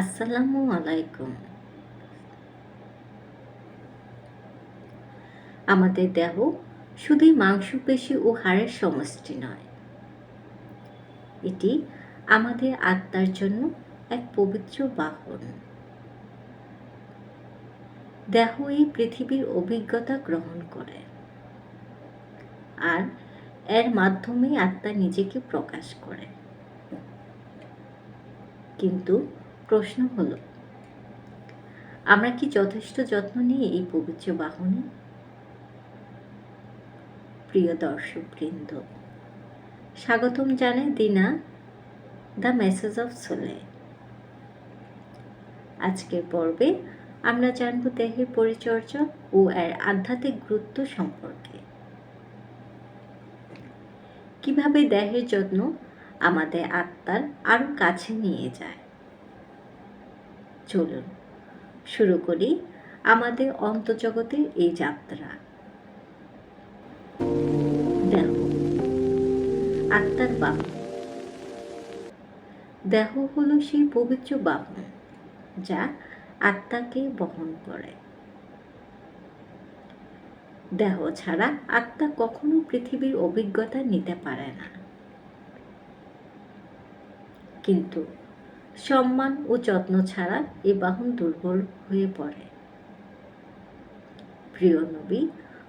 আসসালামু আলাইকুম। আমাদের দেহ শুধুই মাংসপেশি ও হাড়ের সমষ্টি নয়। এটি আমাদের আত্মার জন্য এক পবিত্র বাহন। দেহ এই পৃথিবীর অভিজ্ঞতা গ্রহণ করে। আর এর মাধ্যমে আত্মা নিজেকে প্রকাশ করে। কিন্তু প্রশ্ন হলো, আমরা কি যথেষ্ট যত্ন নিই এই পবিত্র বাহনে? প্রিয় দর্শক বৃন্দ স্বাগতম জানাই দিনা, দ্য মেসেজ অফ সোলে। আজকের পর্বে আমরা জানব দেহের পরিচর্যা ও এর আধ্যাত্মিক গুরুত্ব সম্পর্কে। কীভাবে দেহের যত্ন আমাদের আত্মার আরও কাছে নিয়ে যায়? চলুন, শুরু করি আমাদের অন্তজগতের এই যাত্রা। দেহ, আত্মার বাহন দেহ হলো সেই পবিত্র বাহন যা আত্মাকে বহন করে। দেহ ছাড়া আত্মা কখনো পৃথিবীর অভিজ্ঞতা নিতে পারে না। কিন্তু সম্মান ও যত্ন ছাড়া এ বাহন দুর্বল হয়ে পড়ে। প্রিয় নবী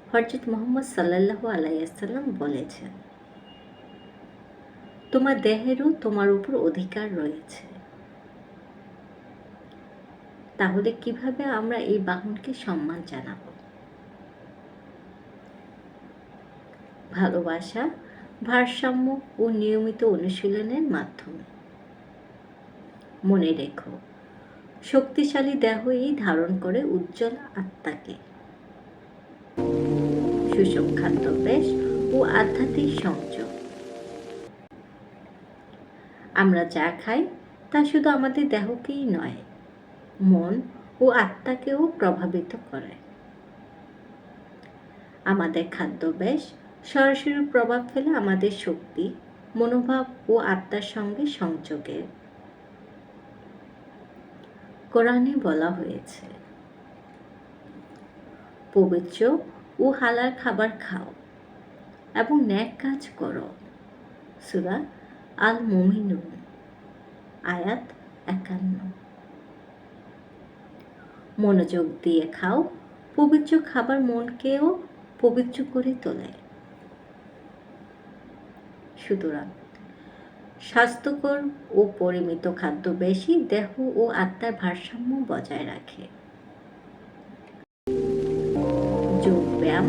হরজত মোহাম্মদ সাল্লাহ আলাইসাল্লাম বলেছেন, তোমার দেহেরও তোমার উপর অধিকার রয়েছে। তাহলে কীভাবে আমরা এই বাহনকে সম্মান জানাব? ভালোবাসা ভারসাম্য ও নিয়মিত অনুশীলনের মাধ্যমে। মনে রেখো। শক্তিশালী দেহই ধারণ করে উজ্জ্বল আত্মাকে। সুষম খাদ্যাভ্যাস ও আধ্যাত্মিক সংযোগ। আমরা যা খাই, তা শুধু আমাদের দেহকেই নয়, মন ও আত্মাকেও প্রভাবিত করে। আমাদের খাদ্যাভ্যাস সরাসরি প্রভাব ফেলে আমাদের শক্তি, মনোভাব ও আত্মার সঙ্গে সংযোগের। কোরআনে বলা হয়েছে, পবিত্র ও হালার খাবার খাও এবং ন্যাক কাজ করো। সুরা আল মুমিনুন আয়াত একান্ন। মনোযোগ দিয়ে খাও, পবিত্র খাবার মনকেও পবিত্র করে তোলে। সুতরাং স্বাস্থ্যকর ও পরিমিত খাদ্য বেশি দেহ ও আত্মার ভারসাম্য বজায় রাখে। যোগ ব্যায়াম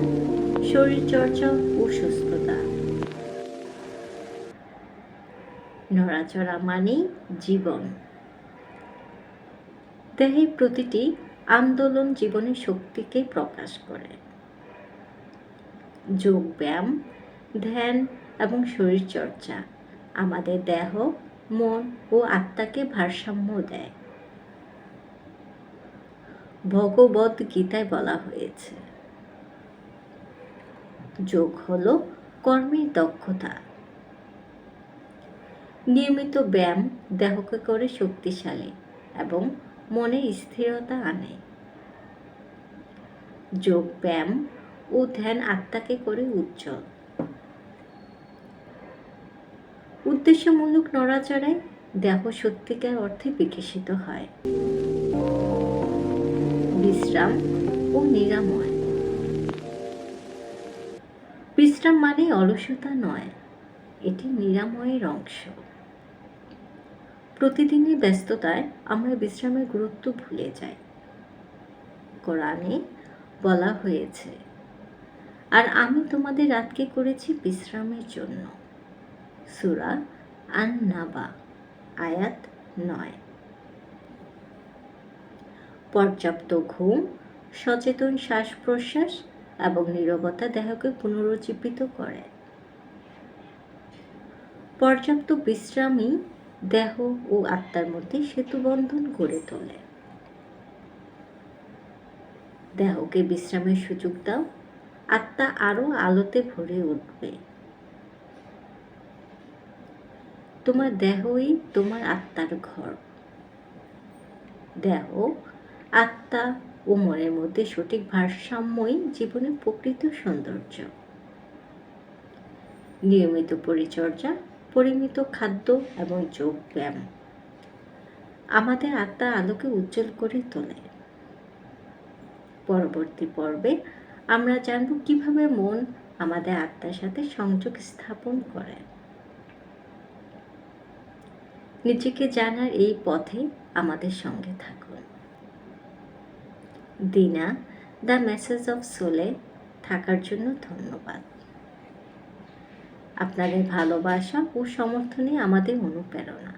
শরীরচর্চা ও সুস্থতা। নড়াচড়া মানেই জীবন। দেহের প্রতিটি আন্দোলন জীবনের শক্তিকে প্রকাশ করে। যোগ ব্যায়াম, ধ্যান এবং শরীরচর্চা আমাদের দেহ, মন ও আত্মাকে ভারসাম্য দেয়। ভগবত গীতায় বলা হয়েছে, যোগ হলো কর্মের দক্ষতা। নিয়মিত ব্যায়াম দেহকে করে শক্তিশালী এবং মনে স্থিরতা আনে। যোগ ব্যায়াম ও ধ্যান আত্মাকে করে উজ্জ্বল। উদ্দেশ্যমূলক নড়াচড়ায় দেহ সত্যিকার অর্থে বিকশিত হয়। বিশ্রাম ও নিরাময়। বিশ্রাম মানে অলসতা নয়, এটি নিরাময়ের অংশ। প্রতিদিনের ব্যস্ততায় আমরা বিশ্রামের গুরুত্ব ভুলে যাই। কোরআনে বলা হয়েছে, আর আমি তোমাদের রাতকে করেছি বিশ্রামের জন্য। সুরা আন নাবা আয়াত নয়। পর্যাপ্ত ঘুম, সচেতন শ্বাস প্রশ্বাস এবং নীরবতা দেহকে পুনরুজ্জীবিত করে। পর্যাপ্ত বিশ্রামই দেহ ও আত্মার মধ্যে সেতুবন্ধন গড়ে তোলে। দেহকে বিশ্রামের সুযোগ দাও, আত্মা আরও আলোতে ভরে উঠবে। তোমার দেহই তোমার আত্মার ঘর। দেহ, আত্মা ও মনের মধ্যে সঠিক ভারসাম্যই জীবনের প্রকৃত সৌন্দর্য। নিয়মিত পরিচর্যা, পরিমিত খাদ্য এবং যোগ ব্যায়াম আমাদের আত্মা আলোকে উজ্জ্বল করে তোলে। পরবর্তী পর্বে আমরা জানব কীভাবে মন আমাদের আত্মার সাথে সংযোগ স্থাপন করে। নিজেকে জানার এই পথে আমাদের সঙ্গে থাকুন। দিনা, দ্য মেসেজ অফ সোলে থাকার জন্য ধন্যবাদ। আপনাদের ভালোবাসা ও সমর্থনে আমাদের অনুপ্রেরণা।